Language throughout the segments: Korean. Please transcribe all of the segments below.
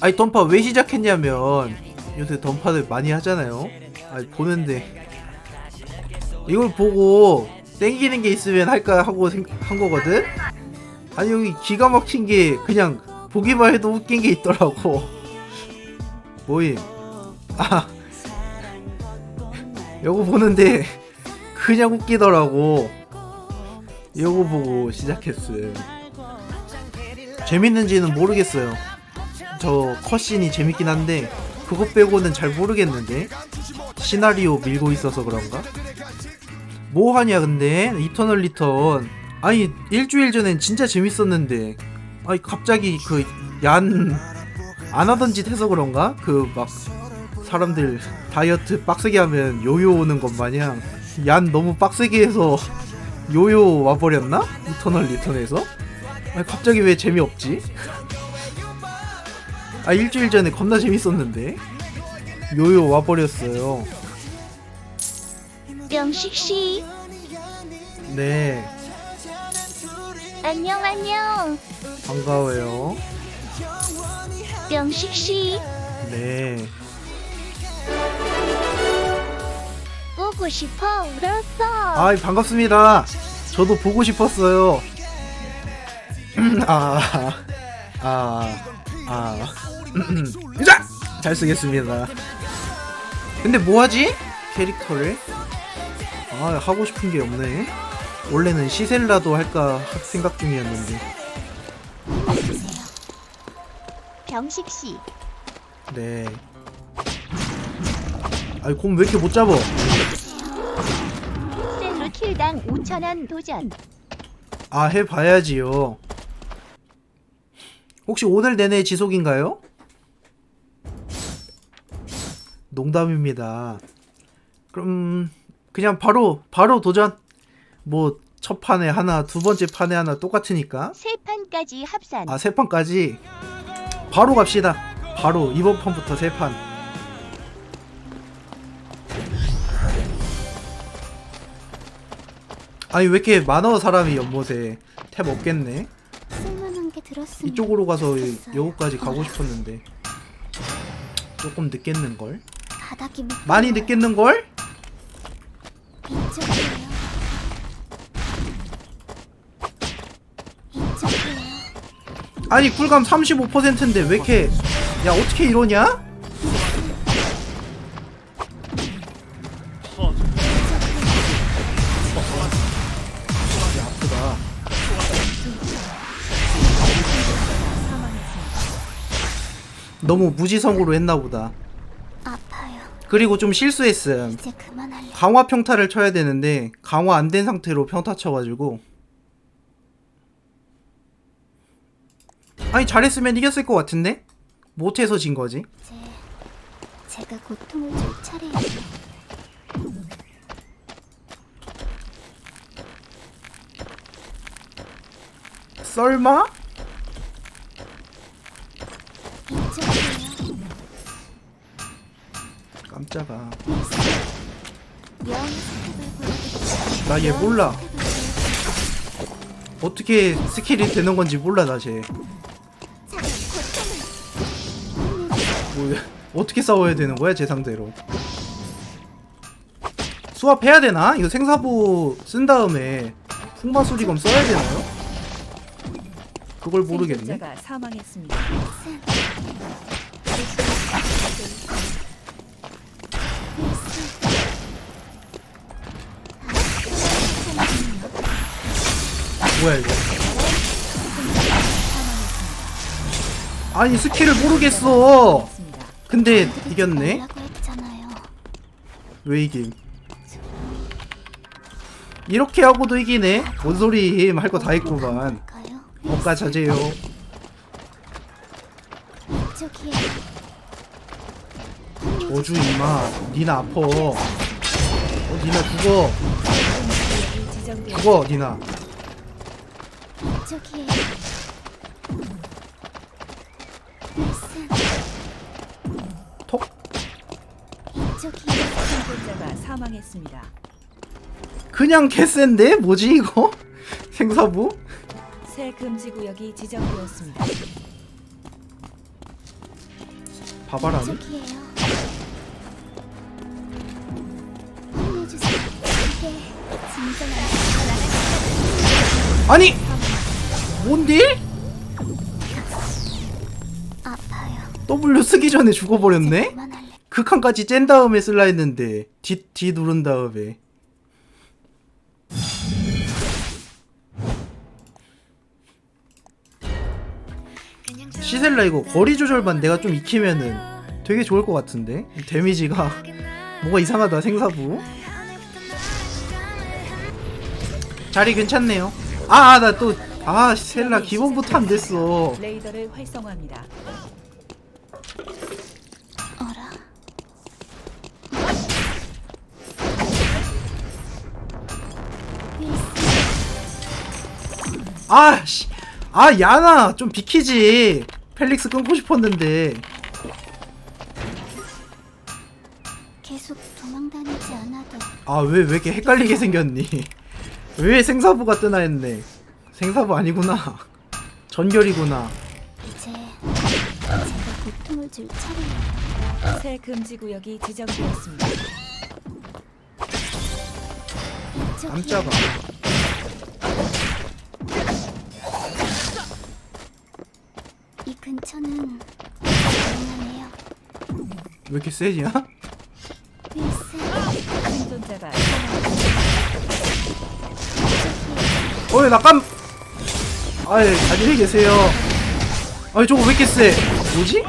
아니 던파 왜 시작했냐면 요새 던파들 많이 하잖아요. 아니 보는데. 이걸 보고 땡기는 게 있으면 할까 하고 생- 한 거거든? 아니 여기 기가 막힌 게 그냥 보기만 해도 웃긴 게 있더라고. 뭐임? 아 요거 보는데 그냥 웃기더라고. 요거 보고 시작했음 재밌는지는 모르겠어요 저 컷신이 재밌긴 한데 그거 빼고는 잘 모르겠는데 시나리오 밀고 있어서 그런가? 뭐 하냐 근데 이터널 리턴 아니 일주일 전엔 진짜 재밌었는데 아니 갑자기 그 얀 안 하던 짓 해서 그런가? 그 막 사람들 다이어트 빡세게 하면 요요 오는 것 마냥 얀 너무 빡세게 해서 요요 와버렸나? 이터널 리턴에서? 아니 갑자기 왜 재미없지? 아 일주일 전에 겁나 재밌었는데 요요 와버렸어요 명식 씨, 네 안녕 안녕. 반가워요 명식 씨, 네 보고 싶어. 울었어. 아 반갑습니다 저도 보고 싶었어요 아, 아아 아 자! 잘 쓰겠습니다. 근데 뭐하지? 캐릭터를? 아 하고 싶은 게 없네. 원래는 시셀라도 할까 생각 중이었는데. 병식 씨, 네. 아이 곰 왜 이렇게 못 잡어 셀루 킬당 5천원 도전. 아 해봐야지요 혹시 오늘 내내 지속인가요? 농담입니다. 그럼 그냥 바로 바로 도전. 뭐 첫 판에 하나 두 번째 판에 하나 똑같으니까. 세 판까지 합산. 아 세 판까지? 바로 갑시다. 바로 이번 판부터 세 판. 아니 왜 이렇게 많아 사람이 연못에 탭 없겠네 들었으면 이쪽으로 가서 좋겠어요. 여기까지 가고 싶었는데 조금 늦겠는걸? 바닥이 많이 늦겠는걸? 이쪽이에요. 이쪽이에요. 아니 쿨감 35%인데 왜 이렇게 야 어떻게 이러냐? 너무 무지성으로 했나 보다 아파요. 그리고 좀 실수했음 이제 그만할래. 강화 평타를 쳐야 되는데 강화 안 된 상태로 평타 쳐가지고 아니 잘했으면 이겼을 것 같은데 못해서 진 거지 이제 제가 고통을 줄 차례예요. 썰마? 깜짝아. 나 얘 몰라 어떻게 스킬이 되는 건지 몰라 나쟤 뭐 어떻게 싸워야 되는 거야 제 상대로 수압해야 되나? 이거 생사부 쓴 다음에 풍마수리검 써야 되나요? 그걸 모르겠네 생존자가 사망했습니다. 뭐야 이거 아니 스킬을 모르겠어 했습니다. 근데 이겼네 라고 했잖아요. 왜 이김 이렇게 하고도 이기네 뭔 소리 할 거 다 했구만 억까 자제요. 저주 이마 니나 아퍼 어 니나 죽어. 죽어 니나 톡. 그냥 개센데? 뭐지 이거? 생사부 새 금지 구역이 지정되었습니다. 이게 진정한 아니 뭔데? 아파요. W 쓰기 전에 죽어버렸네? 그만할래. 극한까지 짠 다음에 쓸라 했는데 D, D 누른 다음에 시셀라 이거 거리 조절만 내가 좀 익히면은 되게 좋을 것 같은데? 데미지가 뭐가 이상하다 생사부. 자리 괜찮네요. 아 나 또아 셀라 기본부터 안 됐어. 레이더를 활성화합니다. 어라. 아씨. 아 야나 좀 비키지 펠릭스 끊고 싶었는데. 계속 도망다니지 않아도 아 왜 왜 이렇게 헷갈리게 생겼니? 왜 생사부가 뜨나 했네. 생사부 아니구나. 전결이구나. 이제 제가 고통을 줄 차례예요. 새 금지 구역이 지정되었습니다. 깜짝아 근처는 조용하네요. 왜 이렇게 세냐? 윌슨, 생존자가 사망했습니다. 어이 나깜 아이 안녕히 계세요? 아이 저거 왜 이렇게 세? 뭐지?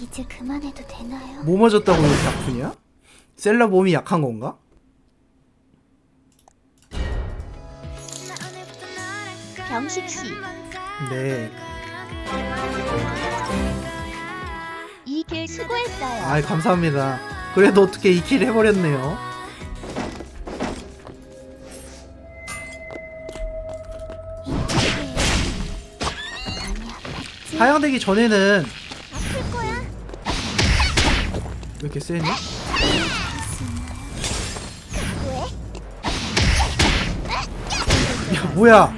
이제 그만해도 되나요? 뭐 맞았다고 이렇게 아프냐? 셀라 몸이 약한 건가? 병식 씨, 네 이 길 수고했어요. 아이 감사합니다 그래도 어떻게 이 킬 해버렸네요? 하향되기 전에는 거야. 왜 이렇게 세니? 야 뭐야.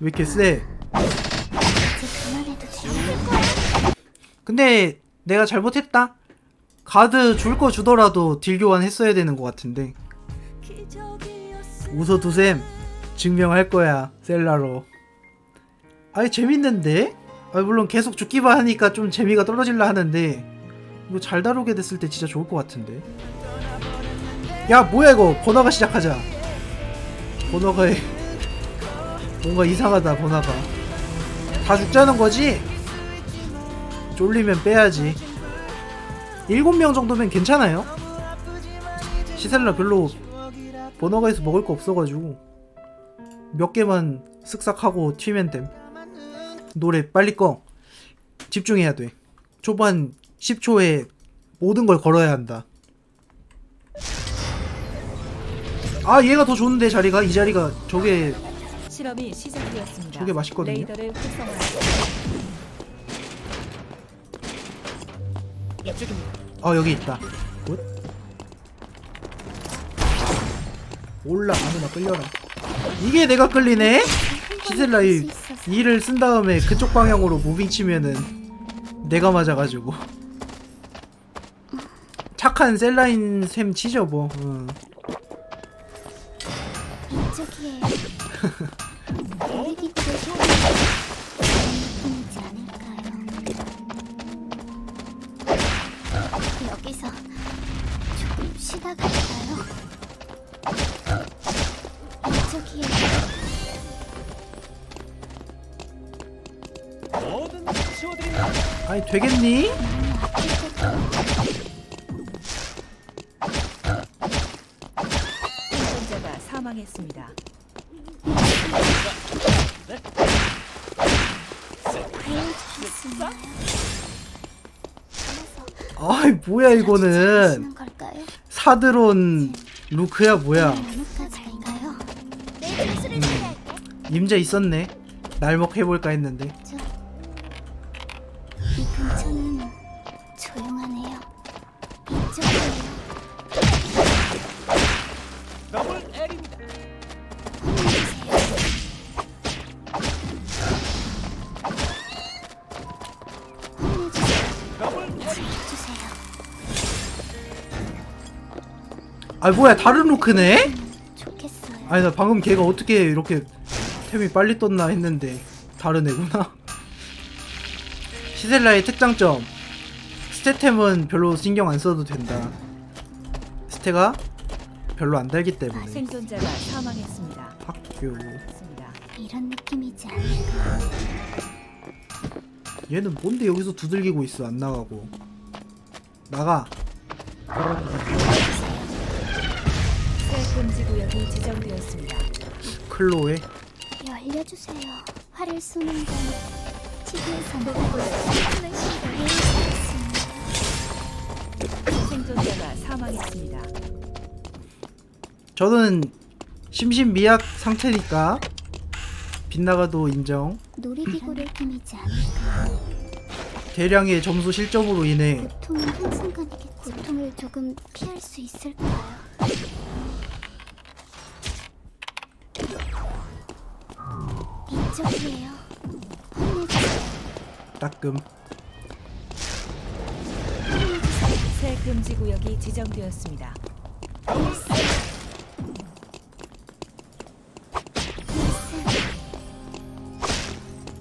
왜 이렇게 세 근데 내가 잘못했다. 가드 줄 거 주더라도 딜 교환 했어야 되는 것 같은데. 웃어 두셈 증명할 거야 셀라로. 아니 재밌는데? 아 물론 계속 죽기만 하니까 좀 재미가 떨어질라 하는데 이거 잘 다루게 됐을 때 진짜 좋을 것 같은데. 야 뭐야 이거 번화가 시작하자. 번화가에 뭔가 이상하다 번화가. 다 죽자는 거지? 쫄리면 빼야지. 일곱 명 정도면 괜찮아요. 시셀라 별로 번화가에서 먹을 거 없어가지고 몇 개만 쓱싹하고 튀면 됨. 노래 빨리 꺼. 집중해야 돼. 초반 10초에 모든 걸 걸어야 한다. 아 얘가 더 좋은데 자리가 이 자리가 저게 실험이 시작되었습니다. 저게 맛있거든요. 레이더를 활성화 합니다. 아 여기 있다. 굿. 올라 아무나 끌려라. 이게 내가 끌리네? 시셀라 이 이를 쓴 다음에 그쪽 방향으로 무빙 치면은 내가 맞아가지고 착한 셀라인 셈 치죠 뭐. 응. 이쪽이에요. 않을 여기서 조금 쉬다 갈까요? 이쪽이에요. 아니 되겠니? 많이 아플 때도 생존자가 사망했습니다. 배워주셨나요? 아이 뭐야 이거는 걸까요? 사드론 루크야 뭐야? 내 주술을 기대할게. 임자 있었네 날먹 해볼까 했는데 저... 아 뭐야 다른 로크네? 좋겠어요. 아니 나 방금 걔가 어떻게 이렇게 템이 빨리 떴나 했는데 다른 애구나 시셀라의 특장점 스태템은 별로 신경 안 써도 된다 스태가 별로 안 달기 때문에 생존자가 사망했습니다. 학교 맞습니다. 이런 느낌이지 않을까. 얘는 뭔데 여기서 두들기고 있어 안 나가고 나가 새 금지 구역이 지정되었습니다. 클로에 열려주세요. 활을 쏘는 건 TV에서 보고 하는 시대에 있습니다. 생존자가 사망했습니다. 저는 심신미약 상태니까 빗나가도 인정 놀이기구를 꾸미지 않을까. 대량의 점수 실점으로 인해 고통은 한순간이겠지. 고통을 조금 피할 수 있을까요? 따끔. 새 금지 구역이 지정되었습니다.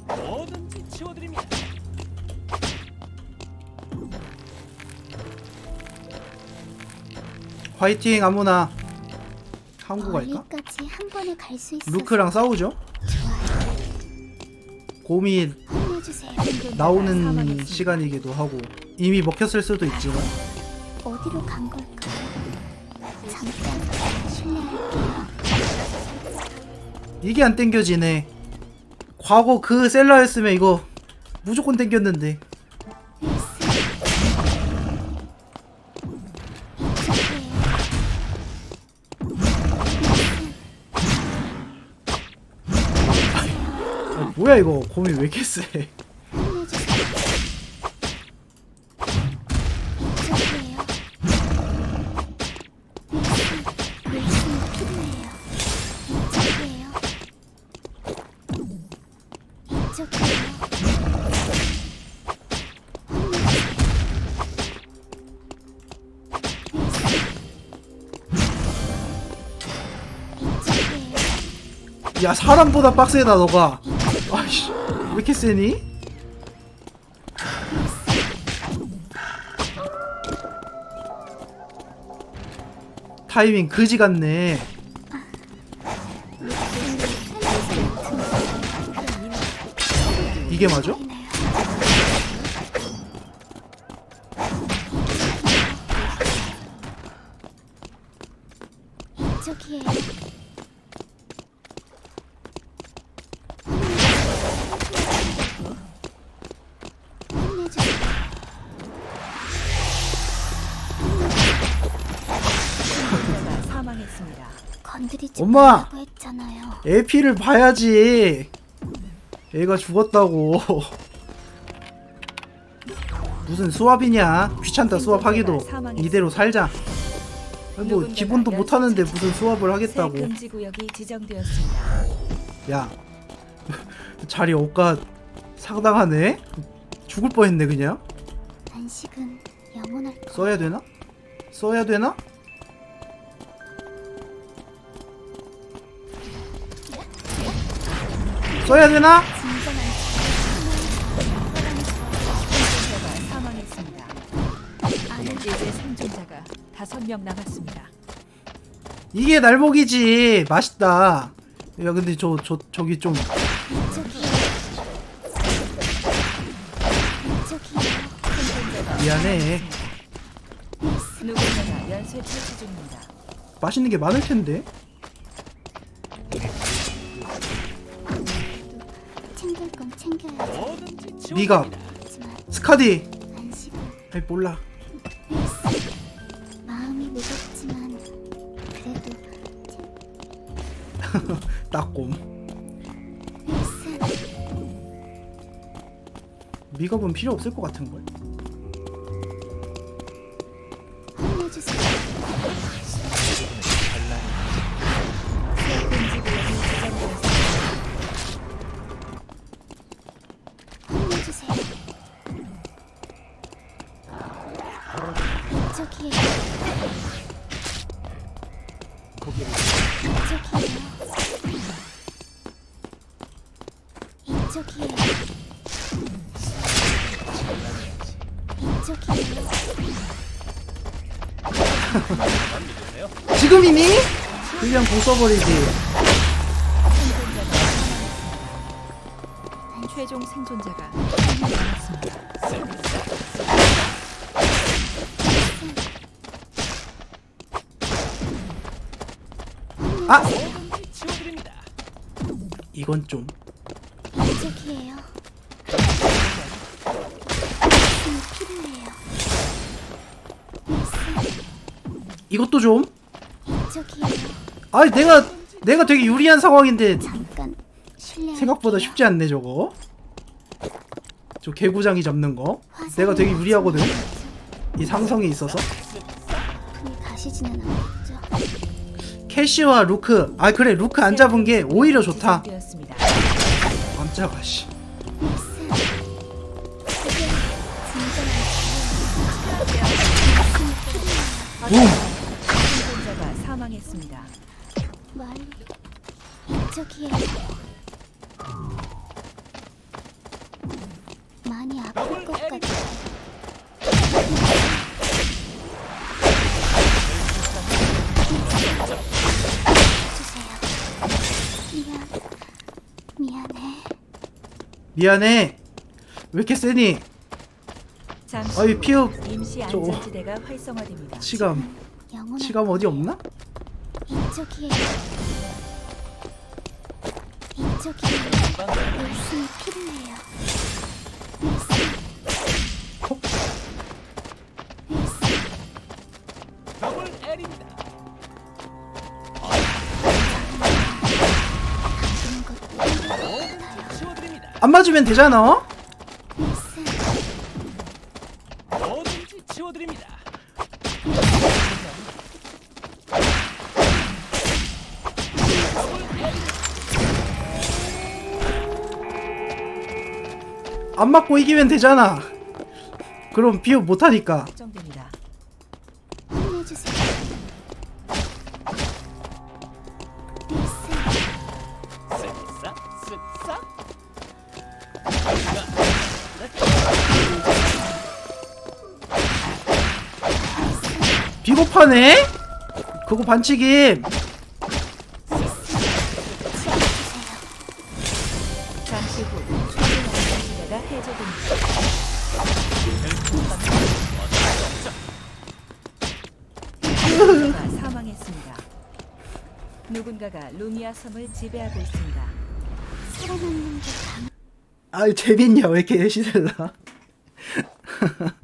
뭐든지 치워드립니다. 화이팅 아무나 한국 갈까? 멀리까지 한 번에 갈 수 있어. 루크랑 싸우죠. 곰이 나오는. 시간이기도 하고 이미 먹혔을 수도 있지만 어디로 간 걸까요? 잠깐 실례할게요. 이게 안 땡겨지네 과거 그 셀러였으면 이거 무조건 땡겼는데 요. 이쪽이에요. 이쪽이에요. 야 사람보다 빡세다 너가 아이씨 왜 이렇게 세니? 타이밍 그지 같네 이게 맞아? 이쪽이에 엄마! 했잖아요. 에피를 봐야지 애가 죽었다고 무슨 수압이냐 귀찮다 수압하기도 이대로 살자 아니, 뭐 기본도 못 하는데 무슨 수압을 새 하겠다고 금지 구역이 지정되었습니다. 야 자리 옷가 상당하네 죽을 뻔했네 그냥 안식은 영원할 거. 써야 되나? 써야 되나? 써야 되나? 명 남았습니다. 이게 날먹이지 맛있다 야 근데 저 저 저기 좀. 미안해. 맛있는 게 많을 텐데 건 챙겨야지. 네가 스카디 안식은 아이 몰라. 마음이 무겁지만 그래도 따꼼. 미겁은 필요 없을 것 같은걸 혼내주세요. 그냥 공 써버리지. 최종 생존자가 남았습니다. 아! 이건 좀. 이쪽이에요. 말씀이 필요해요. 말씀, 이것도 좀. 이쪽이에요. 아니 내가 내가 되게 유리한 상황인데 잠깐 실례. 생각보다 쉽지 않네 저거. 저 개구장이 잡는 거. 내가 되게 유리하거든. 이 상성에 있어서. 그니 가시지는 않겠죠. 캐시와 루크. 아 그래 루크 안 잡은 게 오히려 좋다. 지정되었습니다. 깜짝아 씨. 말씀. 그게 진정한 붐. 미안해. 왜 이렇게 세니? 잠시 아이 후 피읍 임시 저- 안전지대가 활성화됩니다. 치감 치감 어디 없나? 이쪽이에요. 이쪽이에요. 말씀이 필요해요. 안 맞으면 되잖아. 말씀. 뭐든지 치워드립니다. 안 맞고 이기면 되잖아. 그럼 비읍 못하니까. 확정됩니다. 비겁하네? 그거 반칙임. 누군가가 루미아 섬을 지배하고 있습니다. 살아남는 게 강. 아이 재밌냐 왜 이렇게 시들라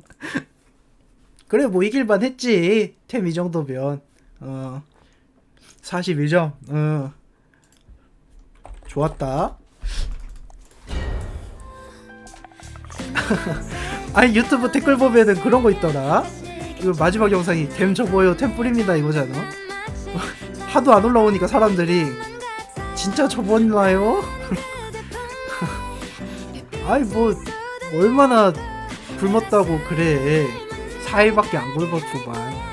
그래 뭐 이길만 했지. 템 이 정도면. 어. 41점. 어. 좋았다. 아니 유튜브 댓글 보면은 그런 거 있더라. 이거 마지막 영상이 템 접어요 템 뿌립니다 이거잖아. 하도 안 올라오니까 사람들이. 진짜 접었나요? 아이 뭐 얼마나 굶었다고 그래 4일밖에 안 굶었구만